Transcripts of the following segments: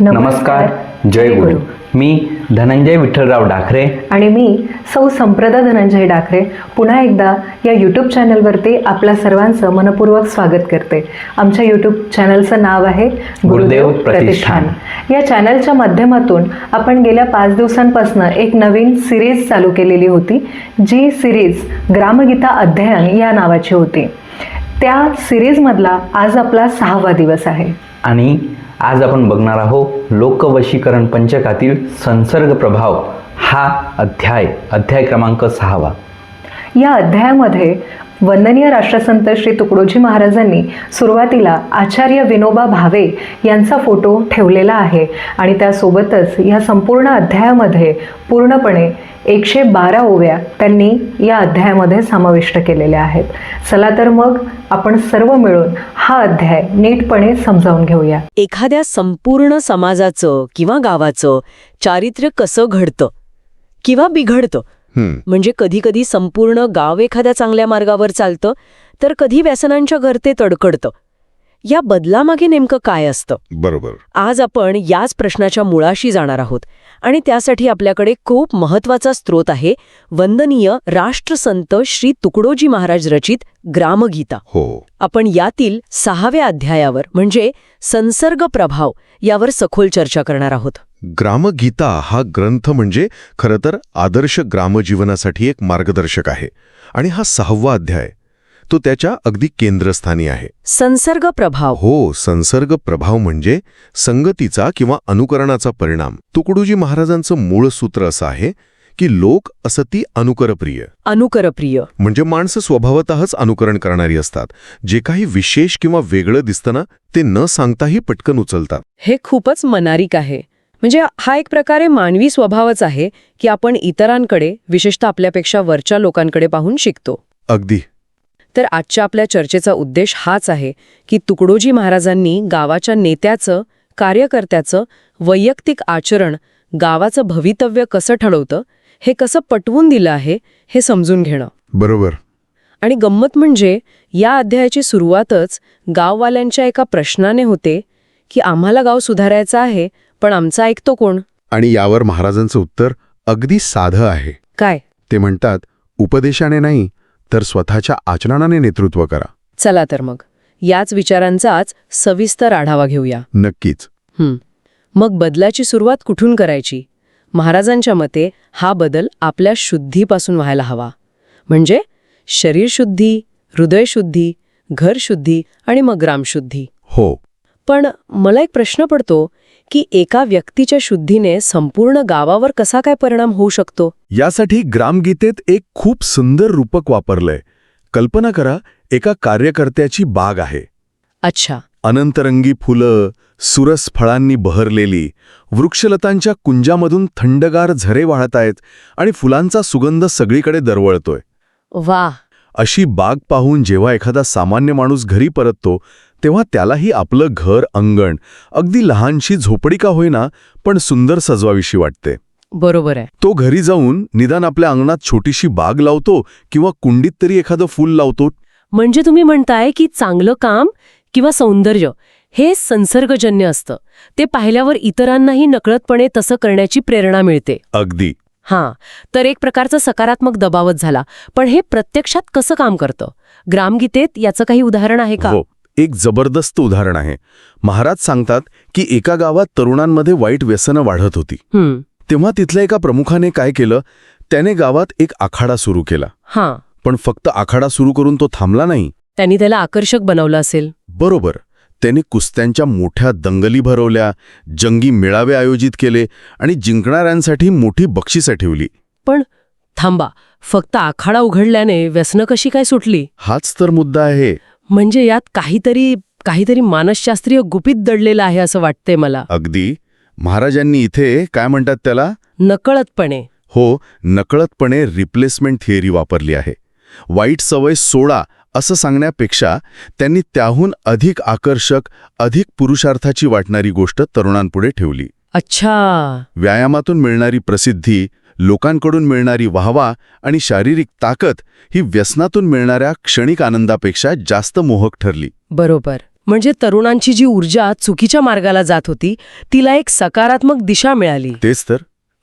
नमस्कार. जय गुरु. मी धनंजय विठ्ठलराव डाखरे आणि मी सौ संप्रदा धनंजय डाकरे पुन्हा एकदा या यूट्यूब चॅनलवरती आपल्या सर्वांचं मनपूर्वक स्वागत करते. आमच्या यूट्यूब चॅनलचं नाव आहे गुरुदेव प्रतिष्ठान. या चॅनलच्या माध्यमातून आपण गेल्या पाच दिवसांपासून एक नवीन सिरीज चालू केलेली होती जी सिरीज ग्रामगीता अध्ययन या नावाची होती. त्या सिरीजमधला आज आपला सहावा दिवस आहे. आणि आज आपण बघणार आहोत लोकवशीकरण पंचकातील संसर्ग प्रभाव हा अध्याय अध्याय क्रमांक सहावा. या अध्यायामध्ये वंदनीय राष्ट्रसंत श्री तुकडोजी महाराजांनी सुरुवातीला आचार्य विनोबा भावे यांचा फोटो ठेवलेला आहे आणि त्यासोबतच या संपूर्ण अध्यायामध्ये पूर्णपणे एकशे बारा ओव्या त्यांनी या अध्यायामध्ये समाविष्ट केलेल्या आहेत. चला तर मग आपण सर्व मिळून हा अध्याय नीटपणे समजावून घेऊया. एखाद्या संपूर्ण समाजाचं किंवा गावाचं चारित्र्य कसं घडतं किंवा बिघडतं? म्हणजे कधी कधी संपूर्ण गाव एखाद्या चांगल्या मार्गावर चालतं तर कधी व्यसनांच्या घर ते तडकडतं. या बदलामागे नेमकं काय असतं? बरोबर. आज आपण याच प्रश्नाच्या मुळाशी जाणार आहोत. आणि त्यासाठी आपल्याकडे खूप महत्त्वाचा स्रोत आहे वंदनीय राष्ट्रसंत श्री तुकडोजी महाराज रचित ग्रामगीता. हो. आपण यातील सहाव्या अध्यायावर म्हणजे संसर्ग प्रभाव यावर सखोल चर्चा करणार आहोत. ग्रामगीता हा ग्रंथ म्हणजे खरं तर आदर्श ग्रामजीवनासाठी एक मार्गदर्शक आहे. आणि हा सहावा अध्याय तो त्याच्या अगदी केंद्रस्थानी आहे. संसर्ग प्रभाव. हो संसर्ग प्रभाव म्हणजे संगतीचा किंवा अनुकरणाचा परिणाम. तुकडोजी महाराजांचं मूळ सूत्र असं आहे की लोक असती अनुकरप्रिय. अनुकरप्रिय. म्हणजे माणसं स्वभावतःच अनुकरण करणारी असतात. जे काही विशेष किंवा वेगळं दिसतं ना ते न सांगताही पटकन उचलतात. हे खूपच मनारिक आहे. म्हणजे हा एक प्रकारे मानवी स्वभावच आहे की आपण इतरांकडे विशेषतः आपल्यापेक्षा वरच्या लोकांकडे पाहून शिकतो. अगदी. तर आजच्या आपल्या चर्चेचा उद्देश हाच आहे की तुकडोजी महाराजांनी गावाच्या नेत्याचं कार्यकर्त्याचं वैयक्तिक आचरण गावाचं भवितव्य कसं ठरवतं हे कसं पटवून दिलं आहे हे समजून घेणं. बरोबर. आणि गंमत म्हणजे या अध्यायाची सुरुवातच गाववाल्यांच्या एका प्रश्नाने होते की आम्हाला गाव सुधारायचं आहे पण आमचं ऐकतो कोण? आणि यावर महाराजांचं उत्तर अगदी साधं आहे. काय? ते म्हणतात उपदेशाने नाही तर स्वतःच्या आचरणाने नेतृत्व करा. चला तर मग. याच विचारांचाच सविस्तर आढावा घेऊया. नक्कीच. मग बदलाची सुरुवात कुठून करायची? महाराजांच्या मते हा बदल आपल्या शुद्धीपासून व्हायला हवा. म्हणजे शरीरशुद्धी हृदयशुद्धी घरशुद्धी आणि मग ग्रामशुद्धी हो. पण मला एक प्रश्न पडतो की एका व्यक्तीच्या शुद्धीने संपूर्ण गावावर कसा काय परिणाम होऊ शकतो? यासाठी ग्रामगीतेत एक खूप सुंदर रूपक वापरलंय. कल्पना करा एका कार्यकर्त्याची बाग आहे. अच्छा. अनंतरंगी फुलं सुरस फळांनी बहरलेली वृक्षलतांच्या कुंजामधून थंडगार झरे वाहत आहेत आणि फुलांचा सुगंध सगळीकडे दरवळतोय. वा अशी बाग पाहून जेव्हा एखादा सामान्य माणूस घरी परततो तेव्हा त्यालाही आपलं घर अंगण अगदी लहानशी झोपडी का होईना पण सुंदर सजवाविषयी वाटते. बरोबर आहे. तो घरी जाऊन निदान आपल्या अंगणात छोटीशी बाग लावतो किंवा कुंडीत तरी एखादं फूल लावतो. म्हणजे तुम्ही म्हणताय की चांगलं काम किंवा सौंदर्य हे संसर्गजन्य असतं. ते पाहिल्यावर इतरांनाही नकळतपणे तसं करण्याची प्रेरणा मिळते. अगदी. हां तर एक प्रकारचा सकारात्मक दबावच झाला. पण हे प्रत्यक्षात कसं काम करतं? ग्रामगीतेत याचं काही उदाहरण आहे का? हो. एक जबरदस्त उदाहरण आहे. महाराज सांगतात की एका गावात तरुणांमध्ये वाईट व्यसनं वाढत होती. तेव्हा तिथल्या एका प्रमुखाने काय केलं? त्याने गावात एक आखाडा सुरू केला. हां. पण फक्त आखाडा सुरू करून तो थांबला नाही. त्यांनी त्याला आकर्षक बनवलं असेल. बरोबर. त्याने कुस्त्यांच्या मोठ्या दंगली भरवल्या जंगी मेळावे आयोजित केले आणि जिंकणाऱ्यांसाठी मोठी बक्षिसं ठेवली. पण थांबा फक्त आखाडा उघडल्याने व्यसनं कशी काय सुटली? हाच तर मुद्दा आहे. म्हणजे यात काहीतरी काहीतरी मानसशास्त्रीय गुपित दडलेलं आहे असं वाटतंय मला. अगदी. महाराजांनी इथे काय म्हणतात त्याला? नकळतपणे. हो नकळतपणे रिप्लेसमेंट थिअरी वापरली आहे. वाईट सवय सोडा असं सांगण्यापेक्षा त्यांनी त्याहून अधिक आकर्षक अधिक पुरुषार्थाची वाटणारी गोष्ट तरुणांपुढे ठेवली. अच्छा. व्यायामातून मिळणारी प्रसिद्धी लोकांकडून मिळणारी वाहवा आणि शारीरिक ताकद ही व्यसनातून मिळणाऱ्या क्षणिक आनंदापेक्षा जास्त मोहक ठरली. बरोबर. म्हणजे तरुणांची जी ऊर्जा चुकीच्या मार्गाला जात होती तिला एक सकारात्मक दिशा मिळाली. तेच तर.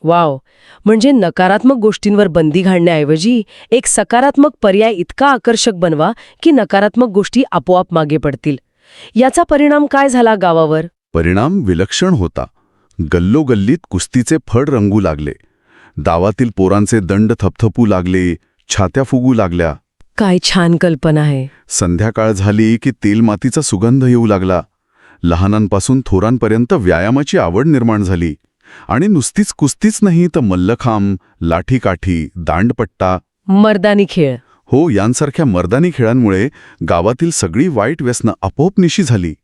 वाव. म्हणजे नकारात्मक गोष्टींवर बंदी घालण्याऐवजी एक सकारात्मक पर्याय इतका आकर्षक बनवा की नकारात्मक गोष्टी आपोआप मागे पडतील. याचा परिणाम काय झाला गावावर? परिणाम विलक्षण होता. गल्लोगल्लीत कुस्तीचे फड रंगू लागले. दावातील पोरांचे दंड थपथपू लागले छात्या फुगू लागल्या. काय छान कल्पना आहे. संध्याकाळ झाली की तेलमातीचा सुगंध येऊ लागला. लहानांपासून थोरांपर्यंत व्यायामाची आवड निर्माण झाली. आणि नुसतीच कुस्तीच नाही तर मल्लखांब लाठीकाठी दांडपट्टा. मर्दानी खेळ. हो यांसारख्या मर्दानी खेळांमुळे गावातील सगळी वाईट व्यसनं आपोआप निशी झाली.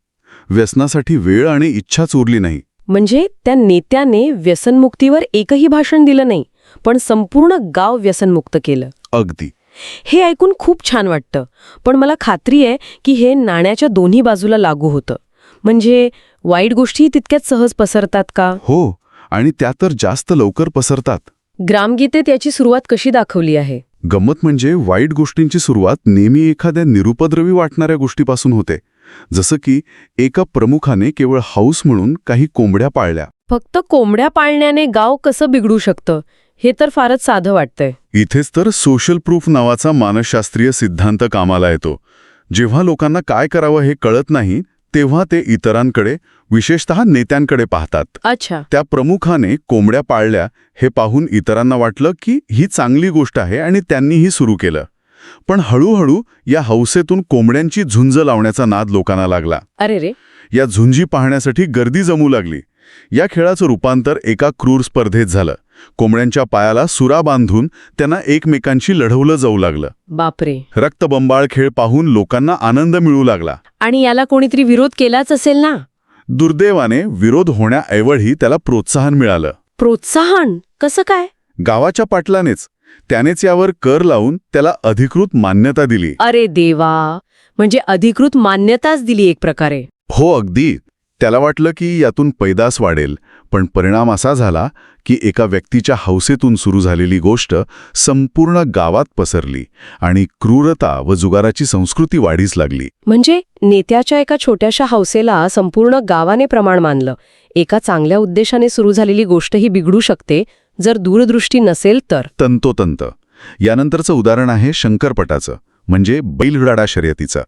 व्यसनासाठी वेळ आणि इच्छाच उरली नाही. म्हणजे त्या नेत्याने व्यसनमुक्तीवर एकही भाषण दिलं नाही पण संपूर्ण गाव व्यसनमुक्त केलं. अगदी. हे ऐकून खूप छान वाटतं पण मला खात्री आहे की हे नाण्याच्या दोन्ही बाजूला लागू होतं. म्हणजे वाईट गोष्टी तितक्याच सहज पसरतात का? हो आणि त्या तर जास्त लवकर पसरतात. ग्रामगीतेत याची सुरुवात कशी दाखवली आहे? गंमत म्हणजे वाईट गोष्टींची सुरुवात नेहमी एखाद्या निरुपद्रवी वाटणाऱ्या गोष्टीपासून होते. जसं की एका प्रमुखाने केवळ हाऊस म्हणून काही कोंबड्या पाळल्या. फक्त कोंबड्या पाळण्याने गाव कसं बिघडू शकतं हे तर फारच साधं वाटतंय. इथेच तर सोशल प्रूफ नावाचा मानसशास्त्रीय सिद्धांत कामाला येतो. जेव्हा लोकांना काय करावं हे कळत नाही तेव्हा ते इतरांकडे विशेषतः नेत्यांकडे पाहतात. अच्छा. त्या प्रमुखाने कोंबड्या पाळल्या हे पाहून इतरांना वाटलं की ही चांगली गोष्ट आहे आणि त्यांनीही सुरू केलं. पण हळूहळू या हौसेतून कोंबड्यांची झुंज लावण्याचा नाद लोकांना लागला. अरे रे. या झुंजी पाहण्यासाठी गर्दी जमू लागली. या खेळाचं रूपांतर एका क्रूर स्पर्धेत झालं. कोंबड्यांच्या पायाला सुरा बांधून त्यांना एकमेकांशी लढवलं जाऊ लागलं. बापरे. रक्तबंबाळ खेळ पाहून लोकांना आनंद मिळू लागला. आणि याला कोणीतरी विरोध केलाच असेल ना? दुर्दैवाने विरोध होण्याऐवळी त्याला प्रोत्साहन मिळालं. प्रोत्साहन? कसं काय? गावाच्या पाटलानेच त्यानेच यावर कर लावून त्याला अधिकृत मान्यता दिली. अरे देवा! म्हणजे अधिकृत मान्यताच दिली एक प्रकारे. हो अगदी. त्याला वाटलं की यातून पैदास वाढेल पण परिणाम असा झाला की एका व्यक्तीच्या हौसेतून सुरू झालेली गोष्ट संपूर्ण गावात पसरली आणि क्रूरता व जुगाराची संस्कृती वाढीस लागली. म्हणजे नेत्याच्या एका छोट्याशा हौसेला संपूर्ण गावाने प्रमाण मानलं. एका चांगल्या उद्देशाने सुरू झालेली गोष्ट ही बिघडू शकते जर दूरदृष्टी नसेल तर. तंतोतंत. यानंतरचं उदाहरण आहे शंकरपटाचं म्हणजे बैलगाडा शर्यतीचं.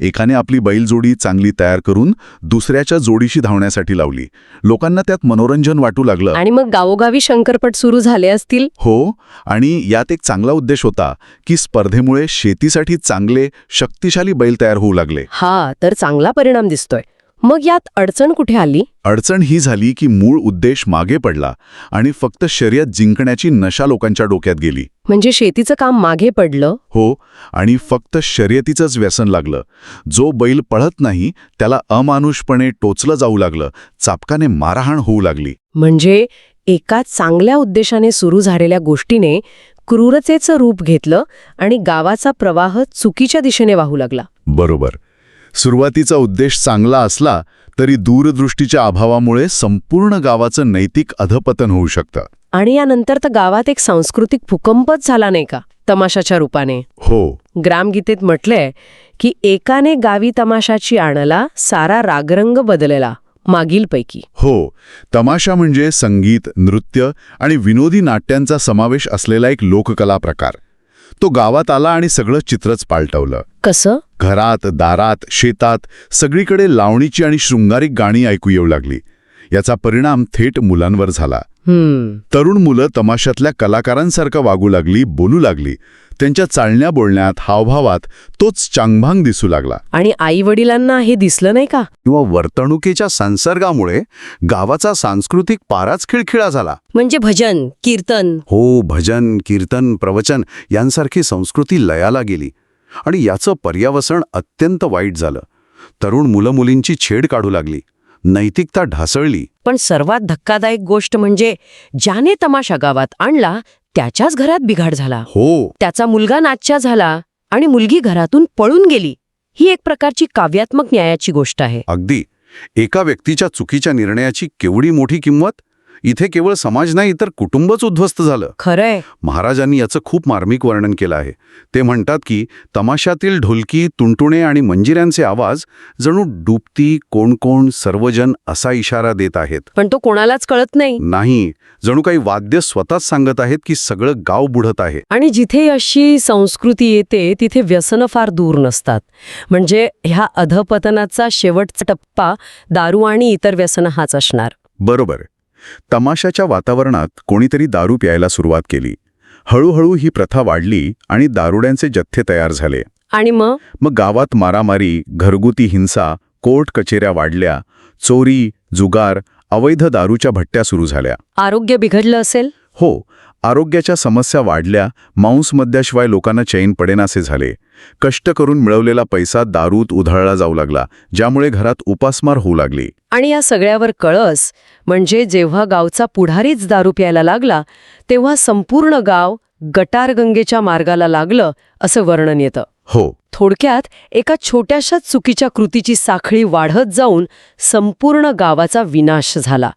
एकाने आपली बैलजोडी चांगली तयार करून दुसऱ्याच्या जोडीशी धावण्यासाठी लावली. लोकांना त्यात मनोरंजन वाटू लागलं. आणि मग गावोगावी शंकरपट सुरू झाले असतील? हो आणि यात एक चांगला उद्देश होता की स्पर्धेमुळे शेतीसाठी चांगले शक्तिशाली बैल तयार होऊ लागले. हा तर चांगला परिणाम दिसतोय. मग यात अडचण कुठे आली? अडचण ही झाली की मूळ उद्देश मागे पडला आणि फक्त शर्यत जिंकण्याची नशा लोकांच्या डोक्यात गेली. म्हणजे शेतीचं काम मागे पडलं? हो आणि फक्त शर्यतीचंच व्यसन लागलं. जो बैल पळत नाही त्याला अमानुषपणे टोचलं जाऊ लागलं. चापकाने मारहाण होऊ लागली. म्हणजे एका चांगल्या उद्देशाने सुरू झालेल्या गोष्टीने क्रूरतेचं रूप घेतलं आणि गावाचा प्रवाह चुकीच्या दिशेने वाहू लागला. बरोबर. सुरुवातीचा उद्देश चांगला असला तरी दूरदृष्टीच्या अभावामुळे संपूर्ण गावाचं नैतिक अधपतन होऊ शकतं. आणि यानंतर तर गावात एक सांस्कृतिक भूकंपच झाला नाही का? तमाशाच्या रूपाने. हो. ग्रामगीतेत म्हटलंय की एकाने गावी तमाशाची आणला सारा रागरंग बदलला मागीलपैकी. हो. तमाशा म्हणजे संगीत नृत्य आणि विनोदी नाट्यांचा समावेश असलेला एक लोककला प्रकार. तो गावात आला आणि सगळं चित्रच पालटवलं. कसं? घरात दारात शेतात सगळीकडे लावणीची आणि शृंगारिक गाणी ऐकू येऊ लागली. याचा परिणाम थेट मुलांवर झाला. हम्म. तरुण मुलं तमाशातल्या कलाकारांसारखं वागू लागली बोलू लागली. त्यांच्या चालण्या बोलण्यात हावभावात तोच चांगभांग दिसू लागला. आणि आई वडिलांना हे दिसलं नाही का? किंवा वर्तणुकीच्या संसर्गामुळे गावाचा सांस्कृतिक पाराच खिळखिळा झाला. म्हणजे भजन कीर्तन. हो भजन कीर्तन प्रवचन यांसारखी संस्कृती लयाला गेली. आणि याचं पर्यावसन अत्यंत वाईट झालं. तरुण मुलं मुलींची छेड काढू लागली. नैतिकता ढासळली. पण सर्वात धक्कादायक गोष्ट म्हणजे ज्याने तमाशा गावात आणला त्याच्याच घरात बिघाड झाला. हो. त्याचा मुलगा नाच्चा झाला आणि मुलगी घरातून पळून गेली. ही एक प्रकारची काव्यात्मक न्यायाची गोष्ट आहे. अगदी. एका व्यक्तीच्या चुकीच्या निर्णयाची केवढी मोठी किंमत? इथे केवळ समाज नाही तर कुटुंबच उद्ध्वस्त झालं. खरंय. महाराजांनी याचं खूप मार्मिक वर्णन केलं आहे. ते म्हणतात की तमाशातील ढोलकी तुंटुणे आणि मंजिऱ्यांचे आवाज जणू डुबती कोण कोण सर्वजन असा इशारा देत आहेत. पण तो कोणालाच कळत नाही. नाही जणू काही वाद्य स्वतःच सांगत आहेत की सगळं गाव बुडत आहे. आणि जिथे अशी संस्कृती येते तिथे व्यसनं फार दूर नसतात. म्हणजे ह्या अधपतनाचा शेवटचा टप्पा दारू आणि इतर व्यसनं हाच असणार. बरोबर. तमाशाच्या वातावरणात कोणीतरी दारू प्यायला सुरुवात केली. हळूहळू ही प्रथा वाढली आणि दारुड्यांचे जथ्थे तयार झाले. आणि मग? मग गावात मारामारी घरगुती हिंसा कोर्ट कचेऱ्या वाढल्या चोरी जुगार अवैध दारूच्या भट्ट्या सुरू झाल्या. आरोग्य बिघडलं असेल? हो आरोग्याच्या समस्या वाढल्या मांसमद्याशिवाय लोकांना चैन पडेनासे झाले. कष्ट करून मिळवलेला पैसा दारूत उधळला जाऊ लागला ज्यामुळे घरात उपासमार होऊ लागली. आणि या सगळ्यावर कळस म्हणजे जेव्हा गावचा पुढारीच दारू प्यायला लागला तेव्हा संपूर्ण गाव गटारगंगेच्या मार्गाला लागलं असं वर्णन येतं. हो. थोडक्यात एका छोट्याशा चुकीच्या कृतीची साखळी वाढत जाऊन संपूर्ण गावाचा विनाश झाला.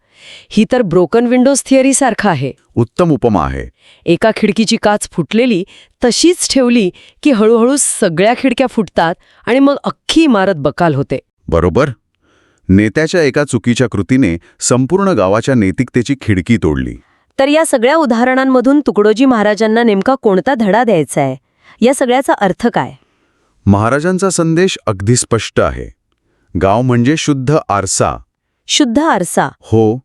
ही तर ब्रोकन विंडोज थिअरी सारखं आहे. उत्तम उपमा आहे. एका खिडकीची काच फुटलेली तशीच ठेवली की हळूहळू सगळ्या खिडक्या फुटतात आणि मग अख्खी इमारत बकाल होते. बरोबर? नेत्याच्या एका चुकीच्या कृतीने संपूर्ण गावाच्या नैतिकतेची खिडकी तोडली. तर या सगळ्या उदाहरणांमधून तुकडोजी महाराजांना नेमका कोणता धडा द्यायचा आहे? या सगळ्याचा अर्थ काय? महाराजांचा संदेश अगदी स्पष्ट आहे. गाव म्हणजे शुद्ध आरसा. शुद्ध आरसा. हो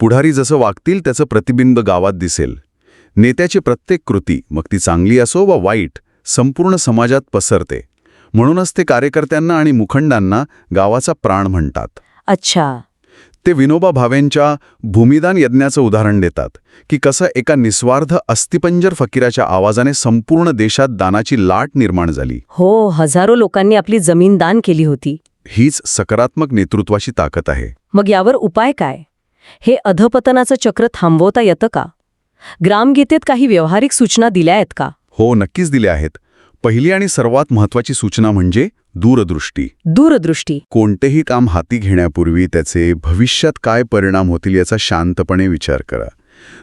पुढारी जसं वागतील त्याचं प्रतिबिंब गावात दिसेल. नेत्याची प्रत्येक कृती मग ती चांगली असो वा वाईट संपूर्ण समाजात पसरते. म्हणूनच ते कार्यकर्त्यांना आणि मुखंडांना गावाचा प्राण म्हणतात. अच्छा. ते विनोबा भावेंच्या भूमिदान यज्ञाचं उदाहरण देतात की कसं एका निस्वार्थ अस्थिपंजर फकीराच्या आवाजाने संपूर्ण देशात दानाची लाट निर्माण झाली. हो हजारो लोकांनी आपली जमीन दान केली होती. हीच सकारात्मक नेतृत्वाची ताकद आहे. मग यावर उपाय काय? हे अधपतनाचं चक्र थांबवता येतं का? ग्रामगीतेत काही व्यावहारिक सूचना दिल्या आहेत का? हो नक्कीच दिले आहेत. पहिली आणि सर्वात महत्वाची सूचना म्हणजे दूरदृष्टी. दूरदृष्टी. कोणतेही काम हाती घेण्यापूर्वी त्याचे भविष्यात काय परिणाम होतील याचा शांतपणे विचार करा.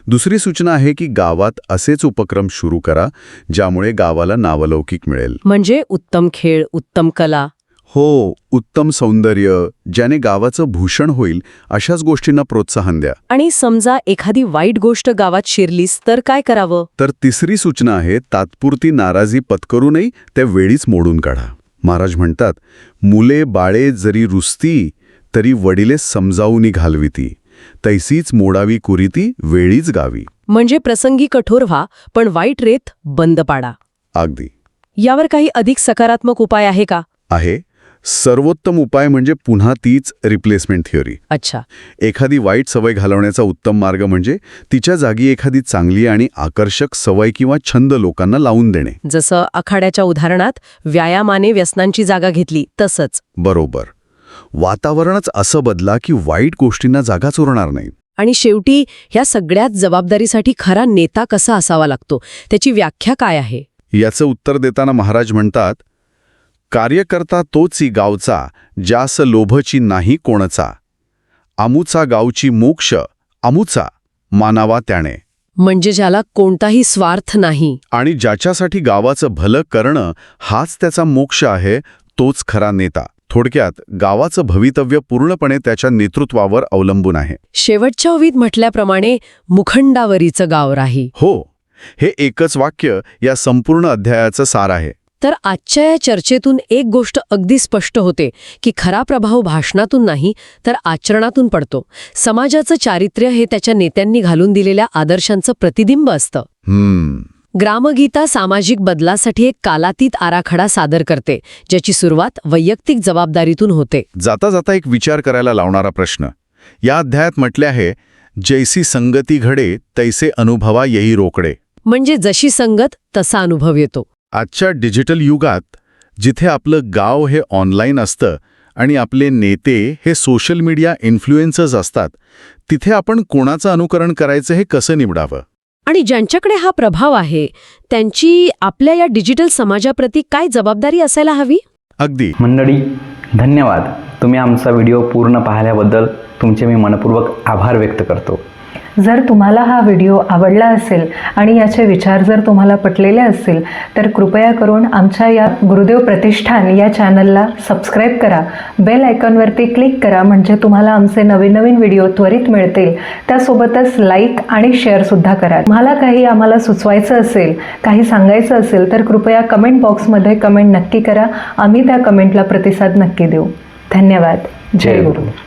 दुसरी सूचना आहे की गावात असेच उपक्रम सुरू करा ज्यामुळे गावाला नावलौकिक मिळेल. म्हणजे उत्तम खेळ उत्तम कला हो उत्तम सौंदर्य ज्याने गावाचं भूषण होईल अशाच गोष्टींना प्रोत्साहन द्या. आणि समजा एखादी वाईट गोष्ट गावात शिरलीस तर काय करावं? तर तिसरी सूचना आहे तात्पुरती नाराजी पत्करूनही त्या वेळीच मोडून काढा. महाराज म्हणतात मुले बाळे जरी रुसती तरी वडिले समजावून घालविती. तैसीच मोडावी कुरीती वेळीच गावी. म्हणजे प्रसंगी कठोर व्हा पण वाईट रेत बंद पाडा. अगदी. यावर काही अधिक सकारात्मक उपाय आहे का? आहे. सर्वोत्तम उपाय म्हणजे पुन्हा तीच रिप्लेसमेंट थिअरी अच्छा. एखादी वाईट सवय घालवण्याचा उत्तम मार्ग म्हणजे तिच्या जागी एखादी चांगली आणि आकर्षक सवय किंवा छंद लोकांना लावून देणे. जसं आखाड्याच्या उदाहरणात व्यायामाने व्यसनांची जागा घेतली तसंच. बरोबर. वातावरणच असं बदला की वाईट गोष्टींना जागाच उरणार नाही. आणि शेवटी ह्या सगळ्यात जबाबदारीसाठी खरा नेता कसा असावा लागतो? त्याची व्याख्या काय आहे? याचं उत्तर देताना महाराज म्हणतात कार्यकर्ता तोची गावचा जास लोभची नाही कोणचा. आमुचा गावची मोक्ष आमुचा मानावा त्याने म्हणजे ज्याला कोणताही स्वार्थ नाही. आणि ज्याच्यासाठी गावाचं भलं करणं हाच त्याचा मोक्ष आहे तोच खरा नेता. थोडक्यात गावाचं भवितव्य पूर्णपणे त्याच्या नेतृत्वावर अवलंबून आहे. शेवटच्या ओवीत म्हटल्याप्रमाणे मुखंडावरीचं गाव राही. हो. हे एकच वाक्य या संपूर्ण अध्यायाचं सार आहे. तर आजच्या या चर्चेतून एक गोष्ट अगदी स्पष्ट होते की खरा प्रभाव भाषणातून नाही तर आचरणातून पडतो. समाजाचं चारित्र्य हे त्याच्या नेत्यांनी घालून दिलेल्या आदर्शांचं प्रतिबिंब असतं. हम्म. ग्रामगीता सामाजिक बदलासाठी एक कालातीत आराखडा सादर करते ज्याची सुरुवात वैयक्तिक जबाबदारीतून होते. जाता जाता एक विचार करायला लावणारा प्रश्न. या अध्यायात म्हटले आहे जैसी संगती घडे तैसे अनुभवा येई रोकडे. म्हणजे जशी संगत तसा अनुभव येतो. आजच्या डिजिटल युगात जिथे आपलं गाव हे ऑनलाईन असतं आणि आपले नेते हे सोशल मीडिया इन्फ्लुएन्सर्स असतात तिथे आपण कोणाचं अनुकरण करायचं हे कसं निवडावं? आणि ज्यांच्याकडे हा प्रभाव आहे त्यांची आपल्या या डिजिटल समाजाप्रती काय जबाबदारी असायला हवी? अगदी. मंडळी धन्यवाद. तुम्ही आमचा व्हिडिओ पूर्ण पाहिल्याबद्दल तुमचे मी मनपूर्वक आभार व्यक्त करतो. जर तुम्हाला हा व्हिडिओ आवडला असेल आणि याचे विचार जर तुम्हाला पटलेले असतील तर कृपया करून आमच्या या गुरुदेव प्रतिष्ठान या चॅनलला सबस्क्राईब करा. बेल आयकॉनवरती क्लिक करा म्हणजे तुम्हाला आमचे नवीन नवीन व्हिडिओ त्वरित मिळतील. त्यासोबतच लाईक आणि शेअरसुद्धा करा. तुम्हाला काही आम्हाला सुचवायचं असेल काही सांगायचं असेल तर कृपया कमेंट बॉक्समध्ये कमेंट नक्की करा. आम्ही त्या कमेंटला प्रतिसाद नक्की देऊ. धन्यवाद. जय गुरु.